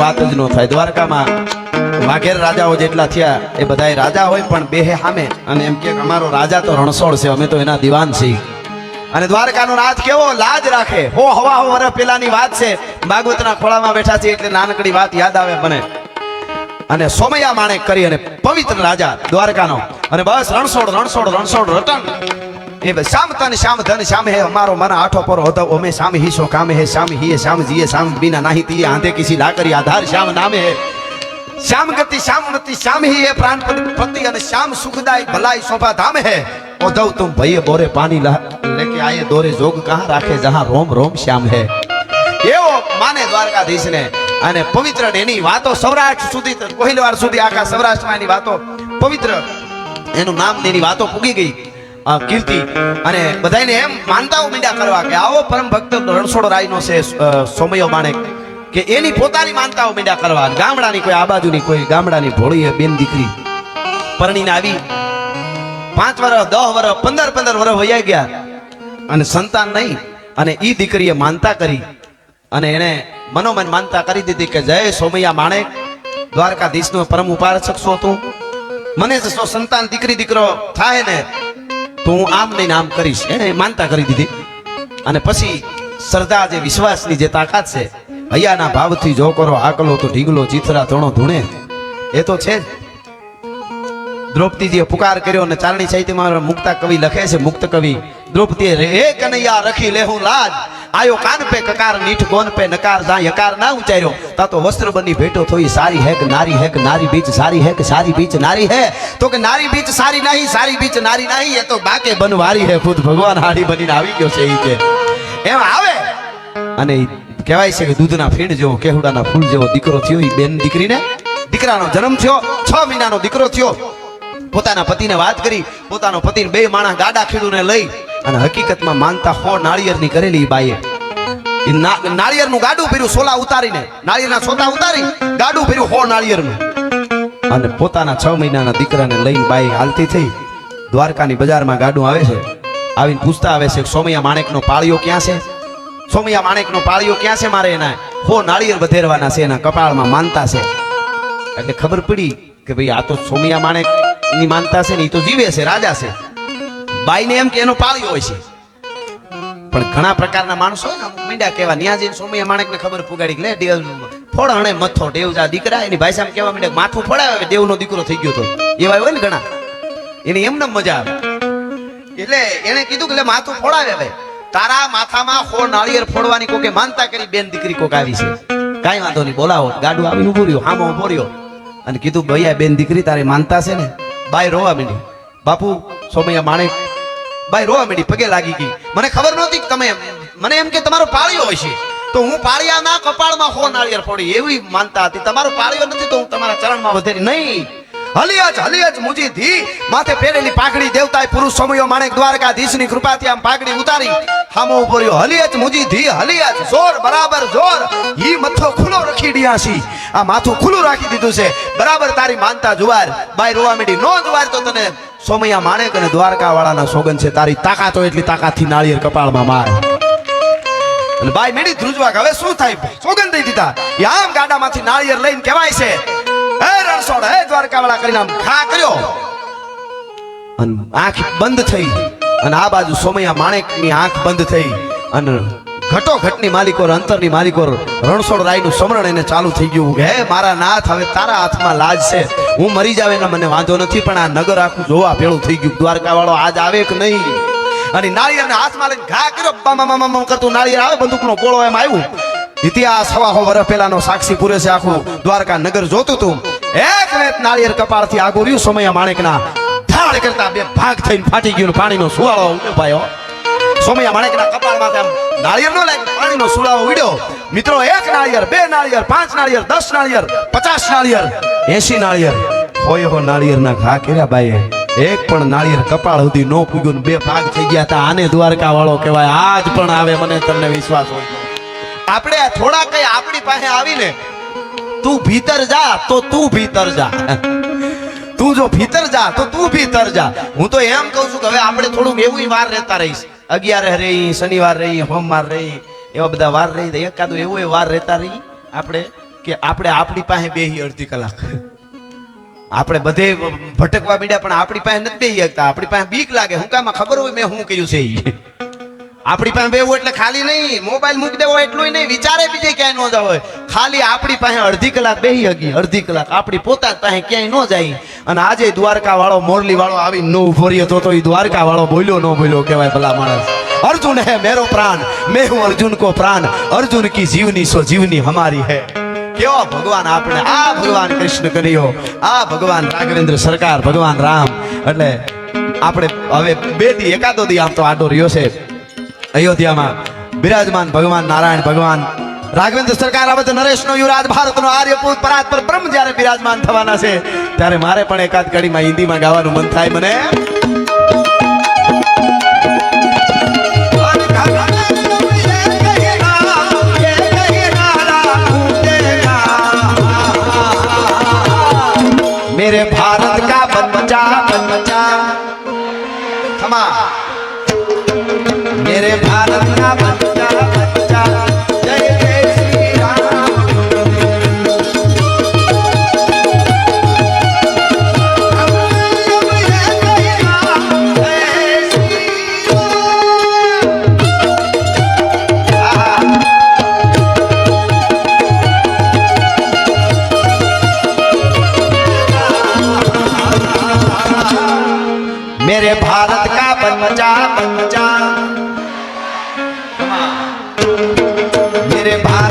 વાત જ ન થાય. દ્વારકામાં વાઘેર રાજાઓ જેટલા થયા એ બધા રાજા હોય પણ બેહે સામે અને એમ કે અમારો રાજા તો રણછોડ છે, અમે તો એના દિવાન છીએ. અને દ્વારકાનો રાજ કેવો? લાજ રાખે. હો, હવા, હો વર પેલાની વાત છે. ભાગવતના ખોળામાં બેઠા છે એટલે નાનકડી વાત યાદ આવે મને. અને સોમયા માણેક કરી અને પવિત્ર રાજા દ્વારકાનો. અને બસ રણછોડ રણછોડ રણછોડ રટન એ શામ તન શ્યામ ધન શ્યામ હે, અમારો મન આઠો પર હોતો. ઓમે હી શો કામ હે શ્યામ હિયે શ્યામ જીએ, શામ બિના નાહી, તીએ આંધે કિસી લાકરી આધાર શ્યામ નામે હે. શ્યામ ગતિ શ્યામ મતિ શ્યામ હી હે, પ્રાણ પતિ અને શ્યામ સુખદાય, ભલાઈ, શોભા ધામ હે. ઓધવ તુમ ભઈએ બોરે પાણી લેકે આયે દોરે જોગ કહા રાખે જહા રોમ રોમ શ્યામ હે. એવો માને દ્વારકાધીશ ને અને પવિત્ર એની વાતો સૌરાષ્ટ્ર સુધી કોહિલવાર સુધી આખા સૌરાષ્ટ્રમાં એની વાતો પવિત્ર. એનું નામ એની વાતો પૂગી ગઈ. કીર્તિ. અને બધાને એમ માનતા મીંડા કરવા કે આવો પરમ ભક્ત રણછોડ રાયનો છે સોમયો માણેક કે એની પોતાની માનતાઓ મીંડા કરવા. ગામડાની કોઈ, આ બાજુની કોઈ, ગામડાની ભોળી બેન દીકરી પરણીને આવી. પાંચ વર્ષ દસ વર્ષ પંદર પંદર વર્ષ વૈયા ગયા. અને સંતાન નહીં, અને એ દીકરીએ માનતા કરી. અને એને મનોમન માનતા કરી દીધી કે જય સોમૈયા માણેક દ્વારકાધીશનો પરમ ઉપાસક છો તું. મને સંતાન દીકરી દીકરો થાય ને તો આમ નહીં આમ કરીશ. એને માનતા કરી દીધી. અને પછી શ્રદ્ધા જે વિશ્વાસની જે તાકાત છે, હૈયાના ભાવથી જો કરો, આકલો તો ઢીગલો, ચીથરા તણો ધૂણે. એ તો છે જ. દ્રૌપદીજીએ પુકાર કર્યો અને ચારણી સાહિત્યમાં મુક્તા કવિ લખે છે, મુક્ત કવિ, દ્રૌપદીએ રે કનૈયા રખી લેહું લાજ. આયો કાન પે કકાર, નીઠ કોન પે નકાર, જા યકાર ના ઉચાર્યો તા તો વસ્ત્ર બની ભેટો થોઈ, સારી હેક, નારી હેક, નારી બીચ, સારી હેક, સારી બીચ, નારી હે. તો કે નારી બીચ, સારી નહીં, સારી બીચ, નારી નહીં, એ તો બાકે બનવારી હે, ખુદ ભગવાન હાડી બનીને આવી ગયો છે એ કે. એમ આવે? અને કહેવાય છે કે દૂધના ફીણ જેવો, કેહુડાના ફૂલ જેવો દીકરો થયો એ બેન દીકરીને. દીકરાનો જન્મ થયો, છ મહિનાનો દીકરો થયો. પોતાના પતિને વાત કરી, પોતાનો પતિને બે માણસ ગાડા ખેડૂને લઈ અને હકીકતમાં માનતા હો નાળિયેરની કરેલી બાઈએ. નાળિયેરનું ગાડું ભર્યું સોલા ઉતારીને. નાળિયેરના સોતા ઉતારી, ગાડું ભર્યું હો નાળિયેરનું. અને પોતાના છ મહિનાના દીકરાને લઈને બાઈ હાલતી થઈ. દ્વારકાની બજારમાં ગાડું આવે છે. આવીને પૂછતા આવે છે, સોમૈયા માણેકનો પાળિયો ક્યાં છે? સોમૈયા માણેકનો પાળિયો ક્યાં છે મારે એના? હો નાળિયેર વધેરવાના છે, એના કપાળમાં માનતા છે. એટલે ખબર પડી કે ભાઈ આ તો સોમિયા માણેકની માનતા છે ને એ તો જીવે છે, રાજા છે. બાઈને એમ કે એનો પાળ્યો હોય છે. પણ ઘણા પ્રકારના માણસો હોય ને, અમુક મીંડા કહેવા ન્યા જઈને સોમિયા માણેકને ખબર પુગાડી લે દેવ ફોડ હણે મથો, દેવ જા દીકરા, એની ભાઈ સામે કહેવા માંડે, માથું ફોડાવે દેવનો દીકરો થઈ ગયો તો. એવા હોય ને ઘણા. એને એમને મજા આવે. એટલે એને કીધું કે માથું ફોડાવે ભાઈ તારા માથામાં હો નાળિયેર ફોડવાની કોકે માનતા કરી, બેન દીકરી કોક આવી છે. કાંઈ વાંધો નહીં, બોલાવો. ગાડું આવી ઉભું રહ્યું, હામો ઊભો અને કીધું, ભૈયા, બેન દીકરી તારી માનતા છે ને? બાય રોવા મીડી. બાપુ, સોમૈયા માણેક બાઈ રોવા માંડી, પગે લાગી ગઈ. મને ખબર નહોતી તમે મને એમ કે તમારો પાળ્યો છે. તો હું પાળિયાના કપાળમાં હો નાળિયેર ફોડી, એવી માનતા હતી. તમારો પાળિયો નથી તો હું તમારા ચરણમાં વધેરી. નહીં. હલિયજ હલિયજ મુજી ધી. માથે પહેરેલી પાઘડી દેવતાએ પુરુષ સમયો માણેક દ્વારકાધીશની કૃપાથી આમ પાઘડી ઉતારી. હામો ઊભો રહ્યો. હલિયજ મુજી ધી, હલિયજ, જોર, બરાબર, જોર. ઈ મથો ખુલ્લો રખી ડિયાસી આ માથું ખુલ્લું રાખી દીધું છે. બરાબર તારી માનતા જુવાર. બાય રોવા મેડી. નો જુવાર તો તને સોમૈયા માણેક અને દ્વારકા વાળાના સોગન છે. તારી તાકાત હોય એટલી તાકાતથી નાળિયેર કપાળમાં માર. અને બાઈ મેડી ધ્રુજવા હવે શું થાય સોગન દઈ દીધા. એ આમ ગાડામાંથી નાળિયેર લઈને કહેવાય છે, હે રણછોડ, હે દ્વારકા વાળા કરીને આમ ખા કર્યો. અને આંખ બંધ થઈ. અને આ બાજુ સોમૈયા માણેકની આંખ બંધ થઈ. અને ઘટો ઘટની માલિકો અંતરની માલિકો રણછોડ રાયનું સમરણ એને ચાલુ થઈ ગયું. હે મારા નાથ, હવે તારા હાથમાં લાજ છે. હું મરી જાવ એનો મને વાંધો નથી, પણ આ નગર આખું જોવા ભેળું થઈ ગયું. દ્વારકા વાળો આજ આવે કે નહીં? અને નાળિયેરને હાથમાં લઈને ઘા કર્યો કરતું નાળિયેર આવે, બંદૂકનો ગોળો એમ આવ્યું. ઇતિહાસ હવા હો વર્ષ પહેલાનો સાક્ષી પૂરે છે આખું દ્વારકા નગર જોતું તું. એક વેત નાળિયેર કપાળથી આગળ રહ્યું સમય માણેકના ધાડ કરતા બે ભાગ થઈને ફાટી ગયું પાણીનો સુવાળો ઉપાયો સોમૈયા માણેકના કપાળમાં તેમ નાળિયેર નો લાગે પાણીનો સુડાવો ઉડ્યો. મિત્રો, એક નાળિયેર, બે નાળિયેર, પાંચ નાળિયેર, દસ નાળિયેર, પચાસ નાળિયેર. એસી નાળિયેર. હોય હો નાળિયેરના ઘા કર્યા બાઈએ. એક પણ નાળિયેર કપાળ સુધી નો પૂગ્યું બે ભાગ થઈ ગયા હતા. આને દ્વારકા વાળો કહેવાય. આજ પણ આવે મને તમને વિશ્વાસ હોય આપણે થોડા કઈ આપણી પાસે આવીને તું ભીતર જા તો તું ભીતર જા. તું જો ભીતર જા તો તું ભીતર જા. હું તો એમ કહું છું કે હવે આપણે થોડુંક એવું વાર રહેતા રહીશ. અગિયાર રહી, શનિવાર રહી, સોમવાર રહી, એવા બધા વાર રહી. એકાદું એવો વાર રહેતા રહી આપણે કે આપણે આપણી પાસે બેહી અડધી કલાક. આપણે બધે ભટકવા મીડ્યા, પણ આપણી પાસે નથી બેહી શકતા. આપણી પાસે બીક લાગે. હું કામાં ખબર હોય મેં શું કહ્યું છે આપણી પાસે બેવું એટલે ખાલી નહીં. મોબાઈલ મૂકી દેવો એટલું નહીં. વિચારે બીજે ક્યાંય ન હોય ખાલી આપણી પાસે અડધી કલાક બેહી હગી. અડધી કલાક. આપણી પોતા પાસે ક્યાંય ન જાય. અને આજે દ્વારકા વાળો મોરલી વાળો આવી ન ઊભો રહ્યો તો એ દ્વારકા વાળો બોલ્યો ન બોલ્યો કહેવાય ભલા માણસ. અર્જુન હે મેરો પ્રાણ. મેં હું અર્જુન કો પ્રાણ. અર્જુન કી જીવની સો જીવની હમારી હે. કેવો ભગવાન આપણે? આ ભગવાન કૃષ્ણ કર્યો. આ ભગવાન રાઘવેન્દ્ર સરકાર, ભગવાન રામ. એટલે આપણે હવે બે દી એકાદો દી આમ તો આડો રહ્યો છે. અયોધ્યામાં બિરાજમાન ભગવાન નારાયણ, ભગવાન રાઘવેન્દ્ર સરકાર આવે તો નરેશનો યુવરાજ ભારતનો આર્યપુત પરાત્પર બ્રહ્મ જ્યારે બિરાજમાન થવાના છે, ત્યારે મારે પણ એકાદ કડીમાં હિન્દીમાં ગાવાનું મન થાય મને. ઘરમાં મેરે ભારતના બચ્ચા બચ્ચા. রে ভাই